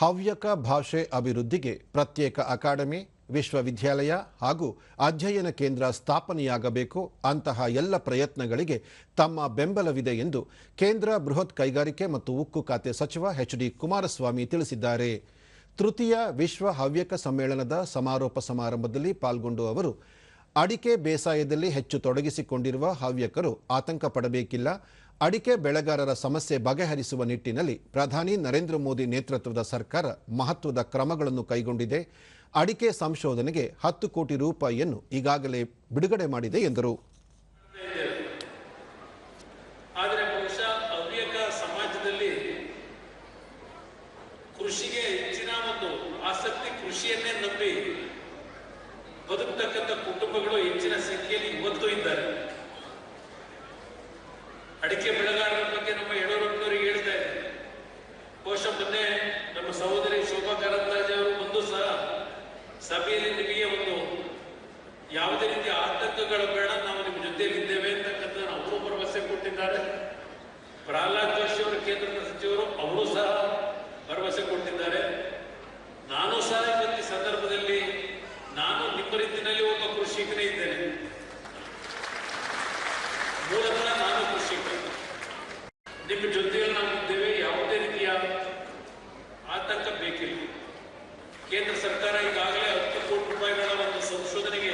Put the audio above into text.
ಹವ್ಯಕ ಭಾಷೆ ಅಭಿವೃದ್ಧಿಗೆ ಪ್ರತ್ಯೇಕ ಅಕಾಡೆಮಿ, ವಿಶ್ವವಿದ್ಯಾಲಯ ಹಾಗೂ ಅಧ್ಯಯನ ಕೇಂದ್ರ ಸ್ಥಾಪನೆಯಾಗಬೇಕು. ಅಂತಹ ಎಲ್ಲ ಪ್ರಯತ್ನಗಳಿಗೆ ತಮ್ಮ ಬೆಂಬಲವಿದೆ ಎಂದು ಕೇಂದ್ರ ಬೃಹತ್ ಕೈಗಾರಿಕೆ ಮತ್ತು ಉಕ್ಕು ಖಾತೆ ಸಚಿವ ಎಚ್ ಡಿ ಕುಮಾರಸ್ವಾಮಿ ತಿಳಿಸಿದ್ದಾರೆ. ತೃತೀಯ ವಿಶ್ವ ಹವ್ಯಕ ಸಮ್ಮೇಳನದ ಸಮಾರೋಪ ಸಮಾರಂಭದಲ್ಲಿ ಪಾಲ್ಗೊಂಡು ಅವರು, ಅಡಿಕೆ ಬೇಸಾಯದಲ್ಲಿ ಹೆಚ್ಚು ತೊಡಗಿಸಿಕೊಂಡಿರುವ ಹವ್ಯಕರು ಆತಂಕ ಪಡಬೇಕಿಲ್ಲ ಅಡಿಕೆ ಬೆಳೆಗಾರರ ಸಮಸ್ಯೆ ಬಗೆಹರಿಸುವ ನಿಟ್ಟಿನಲ್ಲಿ ಪ್ರಧಾನಿ ನರೇಂದ್ರ ಮೋದಿ ನೇತೃತ್ವದ ಸರ್ಕಾರ ಮಹತ್ವದ ಕ್ರಮಗಳನ್ನು ಕೈಗೊಂಡಿದೆ. ಅಡಿಕೆ ಸಂಶೋಧನೆಗೆ ಹತ್ತು ಕೋಟಿ ರೂಪಾಯಿಯನ್ನು ಈಗಾಗಲೇ ಬಿಡುಗಡೆ ಮಾಡಿದೆ ಎಂದರು. ಕೃಷಿಗೆ ಹೆಚ್ಚಿನ ಒಂದು ಆಸಕ್ತಿ ಕೃಷಿಯನ್ನೇ ನಂಬಿ ಬದುಕ್ತಕ್ಕಂಥ ಅಡಿಕೆ ಬೆಳೆಗಾರರ ಬಗ್ಗೆ ನಮ್ಮ ಯಡಿಯೂರಪ್ಪನವರಿಗೆ ಹೇಳಿದೆ ಕೋಶ ಮೊನ್ನೆ ನಮ್ಮ ಸಹೋದರಿ ಶೋಭಾ ಕಾರಂತಾಜೆ ಅವರು ಬಂದು ಸಹ ಸಭೆಯಲ್ಲಿ ನಿಮಗೆ ಒಂದು ಯಾವುದೇ ರೀತಿಯ ಆತಂಕಗಳು ಬೇಡ, ನಾವು ನಿಮ್ಮ ಜೊತೆಯಲ್ಲಿದ್ದೇವೆ ಅಂತಕ್ಕಂಥ ಅವರು ಭರವಸೆ ಕೊಟ್ಟಿದ್ದಾರೆ. ಪ್ರಹ್ಲಾದ್ ಜೋಶಿ ಅವರು ಕೇಂದ್ರದ ಸಚಿವರು ಅವರು ಸಹ ಭರವಸೆ ಕೊಟ್ಟಿದ್ದಾರೆ. ನಾನು ಸಹ ಈ ಸಂದರ್ಭದಲ್ಲಿ ನಾನು ನಿಮ್ಮ ರೀತಿಯಲ್ಲಿ ಒಬ್ಬ ಕೃಷಿಕನೇ ಇದ್ದೇನೆ. ನಿಮ್ಮ ಜೊತೆಯಲ್ಲಿ ನಾವಿದ್ದೇವೆ ಯಾವುದೇ ರೀತಿಯ ಆತಂಕ ಬೇಕಿಲ್ಲ. ಕೇಂದ್ರ ಸರ್ಕಾರ ಈಗಾಗಲೇ ಹತ್ತು ಕೋಟಿ ರೂಪಾಯಿಗಳ ಒಂದು ಸಂಶೋಧನೆಗೆ